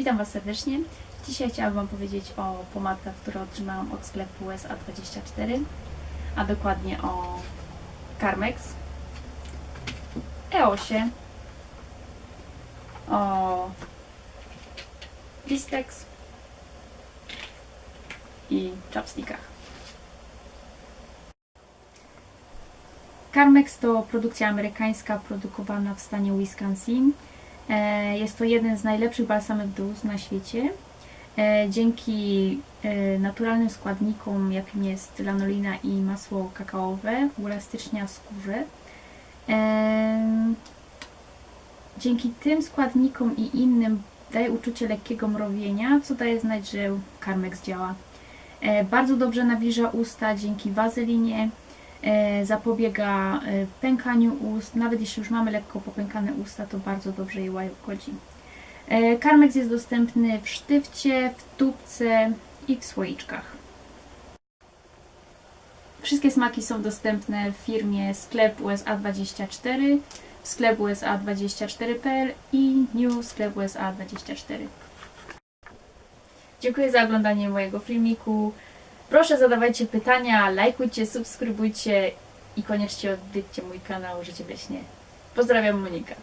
Witam Was serdecznie. Dzisiaj chciałabym Wam powiedzieć o pomadkach, które otrzymałam od sklepu SA24, a dokładnie o Carmex, EOSie, o Listex i chapstickach. Carmex to produkcja amerykańska produkowana w stanie Wisconsin. E, Jest to jeden z najlepszych balsamów do ust na świecie. E, Dzięki e, naturalnym składnikom, jakim jest lanolina i masło kakaowe, uelastycznia skórze. Dzięki tym składnikom i innym daje uczucie lekkiego mrowienia, co daje znać, że Carmex działa. Bardzo dobrze nawilża usta dzięki wazelinie, zapobiega e, pękaniu ust. Nawet jeśli już mamy lekko popękane usta, to bardzo dobrze je łagodzi. E, Carmex jest dostępny w sztywcie, w tubce i w słoiczkach. Wszystkie smaki są dostępne w firmie sklep USA24, sklep USA24.pl i new sklep USA24. Dziękuję za oglądanie mojego filmiku. Proszę zadawajcie pytania, lajkujcie, subskrybujcie i koniecznie odwiedźcie mój kanał Życie w. Pozdrawiam Monika.